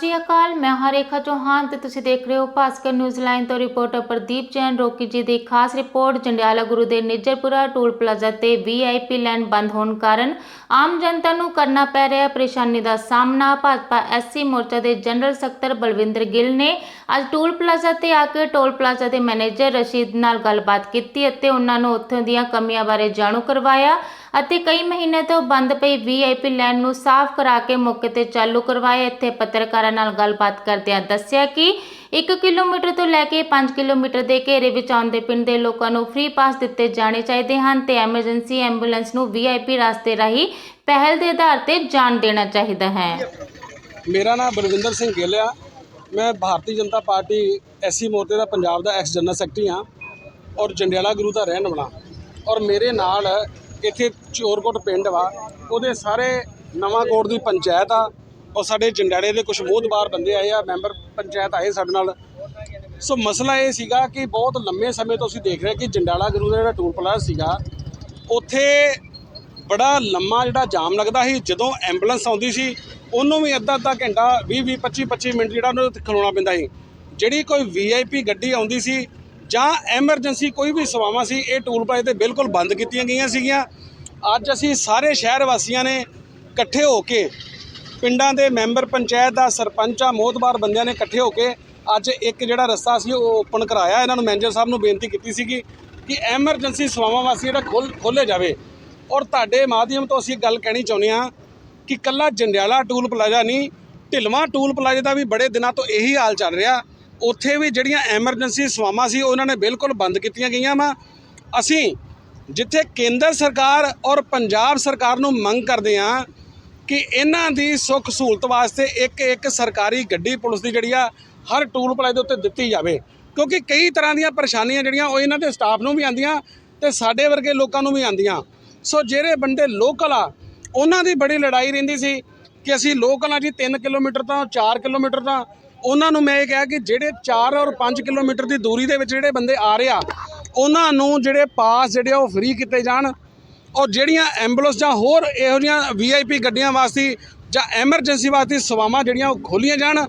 ਸ੍ਰੀ ਅਕਾਲ, ਮੈਂ ਹਾਂ ਚੌਹਾਨ ਤੇ ਤੁਸੀਂ ਦੇਖ ਰਹੇ ਹੋ ਭਾਸਕਰ ਨਿਊਜ਼ ਲਾਈਨ ਤੋਂ ਰਿਪੋਰਟਰ ਪ੍ਰਦੀਪ ਜੈਨ, ਰੋਕੀ ਜੀ ਦੀ ਖਾਸ ਰਿਪੋਰਟ, ਜੰਡਿਆਲਾ ਗੁਰੂ ਦੇ ਨਿੱਜਰਪੁਰਾ ਟੂਲ ਪਲਾਜ਼ਾ ਤੇ ਵੀਆਈਪੀ ਲਾਈਨ ਬੰਦ ਹੋਣ ਕਾਰਨ ਆਮ ਜਨਤਾ ਨੂੰ ਕਰਨਾ ਪੈ ਰਿਹਾ ਪਰੇਸ਼ਾਨੀ ਦਾ ਸਾਹਮਣਾ। ਭਾਜਪਾ ਐਸਸੀ ਮੋਰਚਾ ਦੇ ਜਨਰਲ ਸਕੱਤਰ ਬਲਵਿੰਦਰ ਗਿੱਲ ਨੇ ਅੱਜ ਟੂਲ ਪਲਾਜ਼ਾ ਤੇ ਆ ਕੇ ਟੋਲ ਪਲਾਜ਼ਾ ਦੇ ਮੈਨੇਜਰ ਰਸ਼ੀਦ ਨਾਲ ਗੱਲਬਾਤ ਕੀਤੀ ਅਤੇ ਉਹਨਾਂ ਨੂੰ ਉੱਥੋਂ ਦੀਆਂ ਕਮੀਆਂ ਬਾਰੇ ਜਾਣੂ ਕਰਵਾਇਆ। ਅਤੇ ਕਈ ਮਹੀਨੇ ਤੋਂ ਬੰਦ ਪਈ ਵੀਆਈਪੀ ਲਾਈਨ ਨੂੰ ਸਾਫ਼ ਕਰਾ ਕੇ ਮੌਕੇ ਤੇ ਚਾਲੂ ਕਰਵਾਏ। ਇੱਥੇ ਪੱਤਰਕਾਰਾਂ ਨਾਲ ਗੱਲਬਾਤ ਕਰਦਿਆਂ ਦੱਸਿਆ ਕਿ 1 ਕਿਲੋਮੀਟਰ ਤੋਂ ਲੈ ਕੇ 5 ਕਿਲੋਮੀਟਰ ਦੇ ਘੇਰੇ ਵਿੱਚ ਆਉਂਦੇ ਪਿੰਡ ਦੇ ਲੋਕਾਂ ਨੂੰ ਫ੍ਰੀ ਪਾਸ ਦਿੱਤੇ ਜਾਣੇ ਚਾਹੀਦੇ ਹਨ ਤੇ ਐਮਰਜੈਂਸੀ ਐਂਬੂਲੈਂਸ ਨੂੰ ਵੀਆਈਪੀ ਰਸਤੇ ਰਾਹੀਂ ਪਹਿਲ ਦੇ ਆਧਾਰ ਤੇ ਜਾਣ ਦੇਣਾ ਚਾਹੀਦਾ ਹੈ। ਮੇਰਾ ਨਾਮ ਬਲਵਿੰਦਰ ਸਿੰਘ ਗਿੱਲ ਆ। ਮੈਂ ਭਾਰਤੀ ਜਨਤਾ ਪਾਰਟੀ ਐਸਸੀ ਮੋਰਚੇ ਦਾ ਪੰਜਾਬ ਦਾ ਐਕਸ ਜਨਰਲ ਸੈਕਟਰੀ ਹਾਂ ਔਰ ਜੰਡਿਆਲਾ ਗੁਰੂ ਦਾ ਰਹਿਣ ਵਾਲਾ। ਔਰ ਮੇਰੇ ਨਾਲ ਇੱਥੇ ਚੋਰਕੋਟ ਪਿੰਡ ਵਾ, ਉਹਦੇ ਸਾਰੇ ਨਵਾਂ ਕੋਟ ਦੀ ਪੰਚਾਇਤ ਆ, ਔਰ ਸਾਡੇ ਜੰਡਿਆਲੇ ਦੇ ਕੁਝ ਮੋਹਤਬਾਰ ਬੰਦੇ ਆਏ ਆ, ਮੈਂਬਰ ਪੰਚਾਇਤ ਆਏ ਸਾਡੇ ਨਾਲ। ਸੋ ਮਸਲਾ ਇਹ ਸੀਗਾ ਕਿ ਬਹੁਤ ਲੰਮੇ ਸਮੇਂ ਤੋਂ ਅਸੀਂ ਦੇਖ ਰਹੇ ਕਿ ਜੰਡਾਲਾ ਗੁਰੂ ਦਾ ਜਿਹੜਾ ਟੂਲ ਪਲਾਜ਼ਾ ਸੀਗਾ, ਉੱਥੇ ਬੜਾ ਲੰਮਾ ਜਿਹੜਾ ਜਾਮ ਲੱਗਦਾ ਸੀ, ਜਦੋਂ ਐਂਬੂਲੈਂਸ ਆਉਂਦੀ ਸੀ, ਉਹਨੂੰ ਵੀ ਅੱਧਾ ਅੱਧਾ ਘੰਟਾ 20 20 25 25 ਮਿੰਟ ਜਿਹੜਾ ਉਹਨੂੰ ਉੱਥੇ ਖਲੋਣਾ ਪੈਂਦਾ ਸੀ। ਜਿਹੜੀ ਕੋਈ ਵੀਆਈਪੀ ਗੱਡੀ ਆਉਂਦੀ ਸੀ ਜਾਂ ਐਮਰਜੈਂਸੀ ਕੋਈ ਵੀ ਸੇਵਾਵਾਂ ਸੀ, ਇਹ ਟੂਲ ਪਲਾਜ਼ੇ ਤੇ ਬਿਲਕੁਲ ਬੰਦ ਕੀਤੀਆਂ ਗਈਆਂ ਸੀਗੀਆਂ। ਅੱਜ ਅਸੀਂ ਸਾਰੇ ਸ਼ਹਿਰ ਵਾਸੀਆਂ ਨੇ ਇਕੱਠੇ ਹੋ ਕੇ, ਪਿੰਡਾਂ ਦੇ ਮੈਂਬਰ ਪੰਚਾਇਤ ਦਾ ਸਰਪੰਚਾਂ ਮੋਹਤਬਾਰ ਬੰਦਿਆਂ ਨੇ ਇਕੱਠੇ ਹੋ ਕੇ ਅੱਜ ਇੱਕ ਜਿਹੜਾ ਰਸਤਾ ਸੀ, ਉਹ ਓਪਨ ਕਰਾਇਆ। ਇਹਨਾਂ ਨੂੰ ਮੈਨੇਜਰ ਸਾਹਿਬ ਨੂੰ ਬੇਨਤੀ ਕੀਤੀ ਸੀਗੀ ਕਿ ਐਮਰਜੈਂਸੀ ਸੇਵਾਵਾਂ ਵਾਸਤੇ ਜਿਹੜਾ ਖੋਲ ਖੋਲ੍ਹੇ ਜਾਵੇ। ਔਰ ਤੁਹਾਡੇ ਮਾਧਿਅਮ ਤੋਂ ਅਸੀਂ ਗੱਲ ਕਹਿਣੀ ਚਾਹੁੰਦੇ ਹਾਂ ਕਿ ਕੱਲਾ ਜੰਡਿਆਲਾ ਟੂਲ ਪਲਾਜ਼ਾ ਨਹੀਂ, ਢਿਲਵਾਂ ਟੂਲ ਪਲਾਜ਼ੇ ਦਾ ਵੀ ਬੜੇ ਦਿਨਾਂ ਤੋਂ ਇਹੀ ਹਾਲ ਚੱਲ ਰਿਹਾ। ਉੱਥੇ ਵੀ ਜਿਹੜੀਆਂ ਐਮਰਜੈਂਸੀ ਸੇਵਾਵਾਂ ਸੀ, ਉਹਨਾਂ ਨੇ ਬਿਲਕੁਲ ਬੰਦ ਕੀਤੀਆਂ ਗਈਆਂ ਵਾ। ਅਸੀਂ ਜਿੱਥੇ ਕੇਂਦਰ ਸਰਕਾਰ ਔਰ ਪੰਜਾਬ ਸਰਕਾਰ ਨੂੰ ਮੰਗ ਕਰਦੇ ਹਾਂ ਕਿ ਇਹਨਾਂ ਦੀ ਸੁੱਖ ਸਹੂਲਤ ਵਾਸਤੇ ਇੱਕ ਇੱਕ ਸਰਕਾਰੀ ਗੱਡੀ ਪੁਲਿਸ ਦੀ ਜਿਹੜੀ ਆ, ਹਰ ਟੂਲ ਪਲਾਜ਼ੇ ਦੇ ਉੱਤੇ ਦਿੱਤੀ ਜਾਵੇ। ਕਿਉਂਕਿ ਕਈ ਤਰ੍ਹਾਂ ਦੀਆਂ ਪਰੇਸ਼ਾਨੀਆਂ ਜਿਹੜੀਆਂ, ਉਹ ਇਹਨਾਂ ਦੇ ਸਟਾਫ ਨੂੰ ਵੀ ਆਉਂਦੀਆਂ ਤੇ ਸਾਡੇ ਵਰਗੇ ਲੋਕਾਂ ਨੂੰ ਵੀ ਆਉਂਦੀਆਂ। ਸੋ ਜਿਹੜੇ ਬੰਦੇ ਲੋਕਲ ਆ, ਉਹਨਾਂ ਦੀ ਬੜੀ ਲੜਾਈ ਰਹਿੰਦੀ ਸੀ ਕਿ ਅਸੀਂ ਲੋਕਲ ਆ ਜੀ 3 ਕਿਲੋਮੀਟਰ ਤੋਂ 4 ਕਿਲੋਮੀਟਰ ਤਾਂ। ਉਹਨਾਂ ਨੂੰ ਮੈਂ ਇਹ ਕਿਹਾ ਕਿ ਜਿਹੜੇ 4 ਔਰ 5 ਕਿਲੋਮੀਟਰ ਦੀ ਦੂਰੀ ਦੇ ਵਿੱਚ ਜਿਹੜੇ ਬੰਦੇ ਆ ਰਹੇ ਆ, ਉਹਨਾਂ ਨੂੰ ਜਿਹੜੇ ਪਾਸ ਜਿਹੜੇ ਆ ਉਹ ਫ੍ਰੀ ਕੀਤੇ ਜਾਣ। ਔਰ ਜਿਹੜੀਆਂ ਐਂਬੂਲੈਂਸ ਜਾਂ ਹੋਰ ਇਹੋ ਜਿਹੀਆਂ ਵੀਆਈਪੀ ਗੱਡੀਆਂ ਵਾਸਤੇ ਜਾਂ ਐਮਰਜੈਂਸੀ ਵਾਸਤੇ ਸੇਵਾਵਾਂ ਜਿਹੜੀਆਂ ਉਹ ਖੋਲੀਆਂ ਜਾਣ,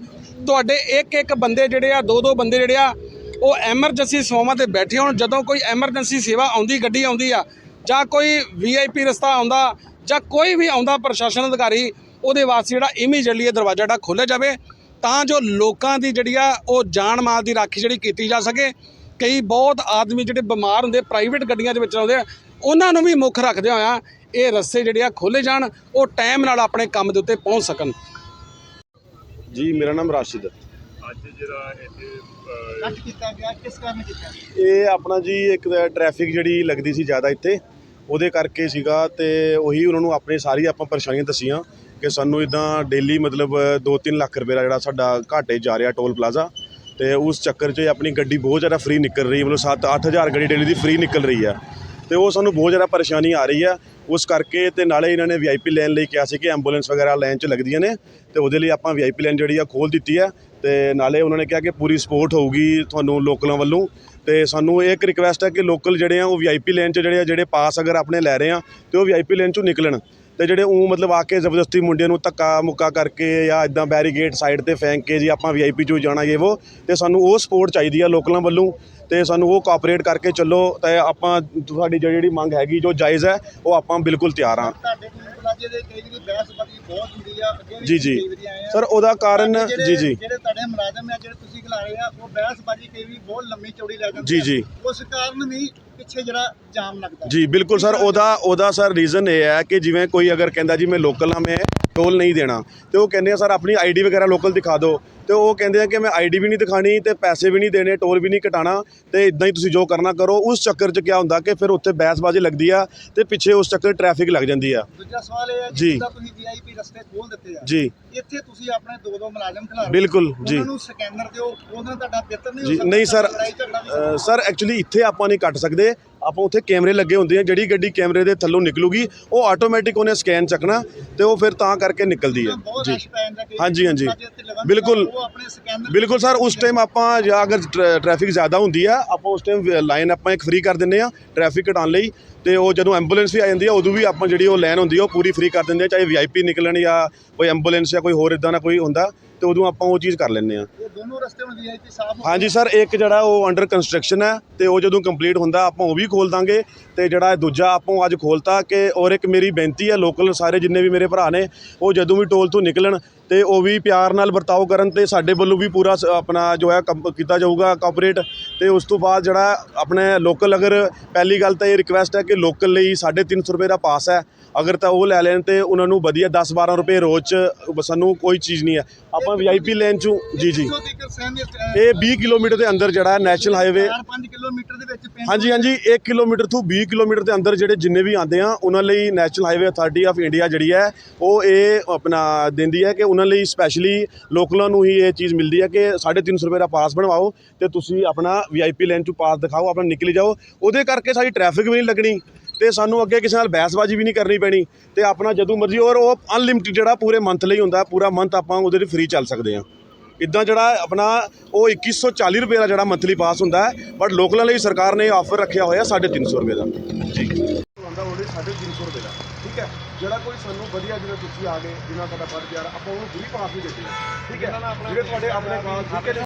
ਤੁਹਾਡੇ ਇੱਕ ਇੱਕ ਬੰਦੇ ਜਿਹੜੇ ਆ, ਦੋ ਦੋ ਬੰਦੇ ਜਿਹੜੇ ਆ, ਉਹ ਐਮਰਜੈਂਸੀ ਸੇਵਾਵਾਂ ਤੇ ਬੈਠੇ ਹੋਣ। ਜਦੋਂ ਕੋਈ ਐਮਰਜੈਂਸੀ ਸੇਵਾ ਆਉਂਦੀ, ਗੱਡੀ ਆਉਂਦੀ ਆ, ਜਾਂ ਕੋਈ ਵੀਆਈਪੀ ਰਸਤਾ ਆਉਂਦਾ, ਜਾਂ ਕੋਈ ਵੀ ਆਉਂਦਾ ਪ੍ਰਸ਼ਾਸਨ ਅਧਿਕਾਰੀ, ਉਹਦੇ ਵਾਸਤੇ ਜਿਹੜਾ ਇਮੀਡੀਏਟਲੀ ਇਹ ਦਰਵਾਜ਼ਾ ਜਿਹੜਾ ਖੋਲ੍ਹਿਆ ਜਾਵੇ। ਤਾਂ ਜੋ ਲੋਕਾਂ ਦੀ ਜਿਹੜੀ ਆ ਉਹ ਜਾਨ ਮਾਲ ਦੀ ਰਾਖੀ ਜਿਹੜੀ ਕੀਤੀ ਜਾ ਸਕੇ। ਕਈ ਬਹੁਤ ਆਦਮੀ ਜਿਹੜੇ ਬਿਮਾਰ ਹੁੰਦੇ ਪ੍ਰਾਈਵੇਟ ਗੱਡੀਆਂ ਦੇ ਵਿੱਚ ਆਉਂਦੇ ਆ ਉਹਨਾਂ ਨੂੰ ਵੀ ਮੁੱਖ ਰੱਖਦੇ ਹੋਇਆ ਇਹ ਰਸਤੇ ਜਿਹੜੇ ਆ ਖੋਲੇ ਜਾਣ ਉਹ ਟਾਈਮ ਨਾਲ ਆਪਣੇ ਕੰਮ ਦੇ ਉੱਤੇ ਪਹੁੰਚ ਸਕਣ। ਜੀ ਮੇਰਾ ਨਾਮ ਰਾਸ਼ਿਦ ਅੱਜ ਜਿਹੜਾ ਇੱਥੇ ਕੱਟ ਕੀਤਾ ਗਿਆ ਕਿਸ ਕਾਰਨ ਕੀਤਾ? ਇਹ ਆਪਣਾ ਜੀ ਇੱਕ ਟ੍ਰੈਫਿਕ ਜਿਹੜੀ ਲੱਗਦੀ ਸੀ ਜ਼ਿਆਦਾ ਇੱਥੇ। ਉਹਦੇ ਕਰਕੇ ਸੀਗਾ ਅਤੇ ਉਹੀ ਉਹਨਾਂ ਨੂੰ ਆਪਣੀ ਸਾਰੀ ਆਪਾਂ ਪਰੇਸ਼ਾਨੀਆਂ ਦੱਸੀਆਂ ਕਿ ਸਾਨੂੰ ਇੱਦਾਂ ਡੇਲੀ ਮਤਲਬ 2-3 ਲੱਖ ਰੁਪਏ ਦਾ ਜਿਹੜਾ ਸਾਡਾ ਘਾਟੇ ਜਾ ਰਿਹਾ ਟੋਲ ਪਲਾਜ਼ਾ ਅਤੇ ਉਸ ਚੱਕਰ 'ਚ ਆਪਣੀ ਗੱਡੀ ਬਹੁਤ ਜ਼ਿਆਦਾ ਫ੍ਰੀ ਨਿਕਲ ਰਹੀ, ਮਤਲਬ ਸੱਤ ਅੱਠ ਹਜ਼ਾਰ ਗੱਡੀ ਡੇਲੀ ਦੀ ਫ੍ਰੀ ਨਿਕਲ ਰਹੀ ਆ। ਅਤੇ ਉਹ ਸਾਨੂੰ ਬਹੁਤ ਜ਼ਿਆਦਾ ਪਰੇਸ਼ਾਨੀ ਆ ਰਹੀ ਆ। ਉਸ ਕਰਕੇ ਅਤੇ ਨਾਲੇ ਇਹਨਾਂ ਨੇ ਵੀਆਈਪੀ ਲੈਣ ਲਈ ਕਿਹਾ ਸੀ ਕਿ ਐਂਬੂਲੈਂਸ ਵਗੈਰਾ ਲਾਈਨ 'ਚ ਲੱਗਦੀਆਂ ਨੇ ਅਤੇ ਉਹਦੇ ਲਈ ਆਪਾਂ ਵੀਆਈਪੀ ਲਾਈਨ ਜਿਹੜੀ ਆ ਖੋਲ੍ਹ ਦਿੱਤੀ ਆ ਅਤੇ ਨਾਲੇ ਉਹਨਾਂ ਨੇ ਕਿਹਾ ਕਿ ਪੂਰੀ ਸਪੋਰਟ ਹੋਊਗੀ ਤੁਹਾਨੂੰ ਲੋਕਲਾਂ ਵੱਲੋਂ ਅਤੇ ਸਾਨੂੰ ਇਹ ਇੱਕ ਰਿਕੁਐਸਟ ਹੈ ਕਿ ਲੋਕਲ ਜਿਹੜੇ ਆ, ਉਹ ਵੀਆਈਪੀ ਲਾਈਨ 'ਚ ਜਿਹੜੇ ਆ, ਜਿਹੜੇ ਪਾਸ ਅਗਰ ਆਪਣੇ ਲੈ ਰਹੇ ਆ ਅਤੇ ਉਹ ਵੀਆਈਪੀ ਲਾਈਨ 'ਚੋਂ ਨਿਕਲਣ। ਅਤੇ ਜਿਹੜੇ ਉਹ ਮਤਲਬ ਆ ਕੇ ਜ਼ਬਰਦਸਤੀ ਮੁੰਡਿਆਂ ਨੂੰ ਧੱਕਾ ਮੁੱਕਾ ਕਰਕੇ ਜਾਂ ਇੱਦਾਂ ਬੈਰੀਗੇਡ ਸਾਈਡ ਤੇ ਫੈਂਕ ਕੇ ਜੀ ਆਪਾਂ ਵੀਆਈਪੀ 'ਚੋਂ ਜਾਣਾ ਜੇ ਵੋ ਅਤੇ ਸਾਨੂੰ ਉਹ ਸਪੋਰਟ ਚਾਹੀਦੀ ਆ ਲੋਕਲਾਂ ਵੱਲੋਂ। ਅਤੇ ਸਾਨੂੰ ਉਹ ਕੋਆਪਰੇਟ ਕਰਕੇ ਚੱਲੋ ਅਤੇ ਆਪਾਂ ਤੁਹਾਡੀ ਜਿਹੜੀ ਮੰਗ ਹੈਗੀ, ਜੋ ਜਾਇਜ਼ ਹੈ, ਉਹ ਆਪਾਂ ਬਿਲਕੁਲ ਤਿਆਰ ਹਾਂ। ਤੁਹਾਡੇ ਕੋਲ ਪਲਾਜੇ ਦੇ ਕਈ ਵਾਰੀ ਬਹਿਸਬਾਜ਼ੀ ਬਹੁਤ ਹੁੰਦੀ ਆ ਅੱਗੇ ਵੀ ਜੀ ਜੀ ਕਈ ਵਾਰੀ ਆਏ ਆ। ਸਰ ਉਹਦਾ ਕਾਰਨ ਜਿਹੜੇ- ਜੀ ਜੀ ਜਿਹੜੇ ਤੁਹਾਡੇ ਮੁਲਾਜ਼ਮ ਆ ਜਿਹੜੇ ਤੁਸੀਂ ਖਿਲਾ ਰਹੇ ਆ ਉਹ ਬਹਿਸਬਾਜ਼ੀ ਕਈ ਵੀ ਬਹੁਤ ਲੰਮੀ ਚੌੜੀ ਲੈ ਜਾਂਦੇ ਜੀ, ਆ। ਜੀ। ਉਸ ਕਾਰਨ ਵੀ ਪਿੱਛੇ ਜਿਹੜਾ ਜਾਮ ਲੱਗਦਾ ਜੀ ਬਿਲਕੁਲ ਸਰ ਉਹਦਾ ਉਹਦਾ ਸਰ ਰੀਜ਼ਨ ਇਹ ਹੈ ਕਿ ਜਿਵੇਂ ਕੋਈ ਅਗਰ ਕਹਿੰਦਾ ਜੀ ਮੈਂ ਲੋਕਲ ਹਾਂ ਮੈਂ ਟੋਲ ਨਹੀਂ ਦੇਣਾ ਤੇ ਉਹ ਕਹਿੰਦੇ ਆ ਸਰ ਆਪਣੀ ਆਈਡੀ ਵਗੈਰਾ ਲੋਕਲ ਦਿਖਾ ਦਿਓ ਤੇ ਉਹ ਕਹਿੰਦੇ ਆ ਕਿ ਮੈਂ ਆਈਡੀ ਵੀ ਨਹੀਂ ਦਿਖਾਣੀ ਤੇ ਪੈਸੇ ਵੀ ਨਹੀਂ ਦੇਣੇ ਟੋਲ ਵੀ ਨਹੀਂ ਕਟਾਣਾ ਤੇ ਇਦਾਂ ਹੀ ਤੁਸੀਂ ਜੋ ਕਰਨਾ ਕਰੋ ਉਸ ਚੱਕਰ 'ਚ ਕੀ ਹੁੰਦਾ ਕਿ ਫਿਰ ਉੱਥੇ ਬਹਿਸਬਾਜ਼ੀ ਲੱਗਦੀ ਆ ਤੇ ਪਿੱਛੇ ਉਸ ਚੱਕਰ ਟ੍ਰੈਫਿਕ ਲੱਗ ਜਾਂਦੀ ਆ ਦੂਜਾ ਸਵਾਲ ਇਹ ਹੈ ਜੀ। ਕਿ ਜਿੱਦਾਂ ਤੁਸੀਂ ਵੀਆਈਪੀ ਰਸਤੇ ਖੋਲ ਦਿੱਤੇ ਆ ਜੀ ਇੱਥੇ ਤੁਸੀਂ ਆਪਣੇ ਦੋ ਦੋ ਮੁਲਾਜ਼ਮ ਖਿਲਾ ਹੋ। ਬਿਲਕੁਲ, ਜੀ। ਉਹਨਾਂ ਨੂੰ ਸਕੈਨਰ ਦਿਓ ਉਹਨਾਂ ਨਾਲ ਤੁਹਾਡਾ ਬਿਹਤਰ ਨਹੀਂ ਹੋ ਜੀ ਸਕਦਾ ਨਹੀਂ ਸਰ ਲੜਾਈ ਝਗੜਾ ਵੀ ਹੋ ਅ, ਸਰ ਐਕਚੁਅਲੀ ਇੱਥੇ ਆਪਾਂ ਨਹੀਂ ਕੱਟ ਸਕਦੇ ਆਪਾਂ ਉੱਥੇ ਕੈਮਰੇ ਲੱਗੇ ਹੁੰਦੇ ਆ ਜਿਹੜੀ ਗੱਡੀ ਕੈਮਰੇ ਦੇ ਥੱਲੋਂ ਨਿਕਲੂਗੀ ਉਹ ਆਟੋਮੈਟਿਕ ਉਹਨੇ ਸਕੈਨ ਚੱਕਣਾ ਤੇ ਉਹ ਫਿਰ ਤਾਂ ਕਰਕੇ ਨਿਕਲਦੀ ਹੈ ਜੀ ਹਾਂਜੀ, ਹਾਂਜੀ। ਬਿਲਕੁਲ। ਬਿਲਕੁਲ ਸਰ ਉਸ ਟਾਈਮ ਆਪਾਂ ਜਾਂ ਅਗਰ ਟ੍ਰੈਫਿਕ ਜ਼ਿਆਦਾ ਹੁੰਦੀ ਆ ਆਪਾਂ ਉਸ ਟਾਈਮ ਲਾਈਨ ਆਪਾਂ ਇੱਕ ਫ੍ਰੀ ਕਰ ਦਿੰਦੇ ਆ ਟ੍ਰੈਫਿਕ ਘਟਾਉਣ ਲਈ ਤੇ ਉਹ ਜਦੋਂ ਐਂਬੂਲੈਂਸ ਵੀ ਆ ਜਾਂਦੀ ਆ ਉਦੋਂ ਵੀ ਆਪਾਂ ਜਿਹੜੀ ਉਹ ਲਾਈਨ ਹੁੰਦੀ ਆ ਉਹ ਪੂਰੀ ਫ੍ਰੀ ਕਰ ਦਿੰਦੇ ਆ ਚਾਹੇ ਵੀਆਈਪੀ ਨਿਕਲਣ ਜਾਂ ਕੋਈ ਐਂਬੂਲੈਂਸ ਜਾਂ ਕੋਈ ਹੋਰ ਇਦਾਂ ਦਾ ਕੋਈ ਹੁੰਦਾ ਤੇ ਉਦੋਂ ਆਪਾਂ ਉਹ ਚੀਜ਼ ਕਰ ਲੈਂਦੇ ਆ ਦੋਨੋਂ ਰਸਤੇ ਹੁਣ ਵੀਆਈਪੀ ਸਾਫ਼ ਹੋ ਹਾਂਜੀ ਸਰ ਇੱਕ ਜਿਹੜਾ ਉਹ ਅੰਡਰ ਕੰਸਟਰਕਸ਼ਨ ਹੈ ਤੇ ਉਹ ਜਦੋਂ ਕੰਪਲੀਟ ਹੁੰਦਾ ਆਪਾਂ ਉਹ ਵੀ ਖੋਲ ਦਾਂਗੇ ਤੇ ਜਿਹੜਾ ਦੂਜਾ ਆਪਾਂ ਅੱਜ ਖੋਲਤਾ ਕਿ ਔਰ ਇੱਕ ਮੇਰੀ ਬੇਨਤੀ ਹੈ ਲੋਕਲ ਸਾਰੇ ਜਿੰਨੇ ਵੀ ਮੇਰੇ ਭਰਾ ਨੇ ਉਹ ਜਦੋਂ ਵੀ ਟੋਲ ਤੋਂ ਨਿਕਲਣ ਤੇ ਉਹ ਵੀ ਪਿਆਰ ਨਾਲ ਵਰਤਾਓ ਕਰਨ ਤੇ ਸਾਡੇ ਵੱਲੋਂ ਵੀ ਪੂਰਾ ਸ- ਆਪਣਾ ਜੋ ਹੈ ਕੰਮ ਕੀਤਾ ਜਾਊਗਾ ਕੋਆਪਰੇਟ ਤੇ ਉਸ ਤੋਂ ਬਾਅਦ ਜਿਹੜਾ ਆਪਣੇ ਲੋਕਲ ਅਗਰ ਪਹਿਲੀ ਗੱਲ ਤਾਂ ਇਹ ਰਿਕਵੈਸਟ ਹੈ ਕਿ ਲੋਕਲ ਲਈ 350 ਰੁਪਏ ਦਾ ਪਾਸ ਹੈ ਅਗਰ ਤਾਂ ਉਹ ਲੈ ਲੈਣ ਤੇ ਉਹਨਾਂ ਨੂੰ ਵਧੀਆ 10 12 ਰੁਪਏ ਰੋਜ਼ ਚ ਸਾਨੂੰ ਕੋਈ ਚੀਜ਼ ਨਹੀਂ ਹੈ। ਆਪਾਂ ਵੀਆਈਪੀ ਲੈਣ ਚੋਂ ਜੀ ਜੀ। ਇਹ 20 ਕਿਲੋਮੀਟਰ ਦੇ ਅੰਦਰ ਜਿਹੜਾ ਹੈ ਨੈਸ਼ਨਲ ਹਾਈਵੇ। 4-5 ਕਿਲੋਮੀਟਰ ਦੇ ਵਿੱਚ ਪਿੰਡ ਹਾਂਜੀ ਹਾਂਜੀ 1 ਕਿਲੋਮੀਟਰ ਤੋਂ 20 ਕਿਲੋਮੀਟਰ ਦੇ ਅੰਦਰ ਜਿਹੜੇ ਜਿੰਨੇ ਵੀ ਆਉਂਦੇ ਆ ਉਹਨਾਂ ਲਈ National Highway Authority of India ਜਿਹੜੀ ਹੈ ਉਹ ਇਹ ਆਪਣਾ ਦਿੰਦੀ ਹੈ ਕਿ ਉਹਨਾਂ ਲਈ ਸਪੈਸ਼ਲੀ ਲੋਕਲਾਂ ਨੂੰ ਹੀ ਇਹ ਚੀਜ਼ ਮਿਲਦੀ ਹੈ ਕਿ 350 ਰੁਪਏ ਦਾ ਪਾਸ ਬਣਵਾਓ ਤੇ ਤੁਸੀਂ ਆਪਣਾ ਵੀਆਈਪੀ ਲਾਈਨ ਚੋਂ ਪਾਸ ਦਿਖਾਓ ਆਪਣਾ ਨਿਕਲ ਜਾਓ। ਉਹਦੇ ਕਰਕੇ ਸਾਡੀ ਟ੍ਰੈਫਿਕ ਵੀ ਨਹੀਂ ਲੱਗਣੀ। ਤੇ ਸਾਨੂੰ ਅੱਗੇ ਕਿਸੇ ਨਾਲ ਬਹਿਸਬਾਜ਼ੀ ਵੀ ਨਹੀਂ ਕਰਨੀ ਪੈਣੀ ਤੇ ਆਪਣਾ ਜਦੋਂ ਮਰਜ਼ੀ ਔਰ ਉਹ ਅਨਲਿਮਿਟਿਡ ਜਿਹੜਾ ਪੂਰੇ ਮੰਥ ਲਈ ਹੁੰਦਾ ਪੂਰਾ ਮੰਥ ਆਪਾਂ ਉਹਦੇ ਲਈ ਫ੍ਰੀ ਚੱਲ ਸਕਦੇ ਹਾਂ। ਇਦਾਂ ਜਿਹੜਾ ਆਪਣਾ ਉਹ 2140 ਰੁਪਏ ਦਾ ਜਿਹੜਾ ਮੰਥਲੀ ਪਾਸ ਹੁੰਦਾ ਹੈ ਬਟ ਲੋਕਲਾਂ ਲਈ ਸਰਕਾਰ ਨੇ ਆਫਰ ਰੱਖਿਆ ਹੋਇਆ 350 ਰੁਪਏ ਦਾ। ਜੀ। ਹੁੰਦਾ ਉਹਦੇ 350 ਰੁਪਏ ਦਾ। ਠੀਕ ਹੈ? ਜਿਹੜਾ ਕੋਈ ਸਾਨੂੰ ਵਧੀਆ ਜਿਹੜਾ ਤੁਸੀਂ ਆ ਗਏ ਜਿਨ੍ਹਾਂ ਸਾਡਾ ਬੜ ਪਿਆਰ ਆਪਾਂ ਉਹਨੂੰ ਫ੍ਰੀ ਪਾਸ ਵੀ ਦਿੰਦੇ ਹਾਂ ਠੀਕ ਹੈ? ਜਿਹੜੇ ਤੁਹਾਡੇ ਆਪਣੇ ਹੈ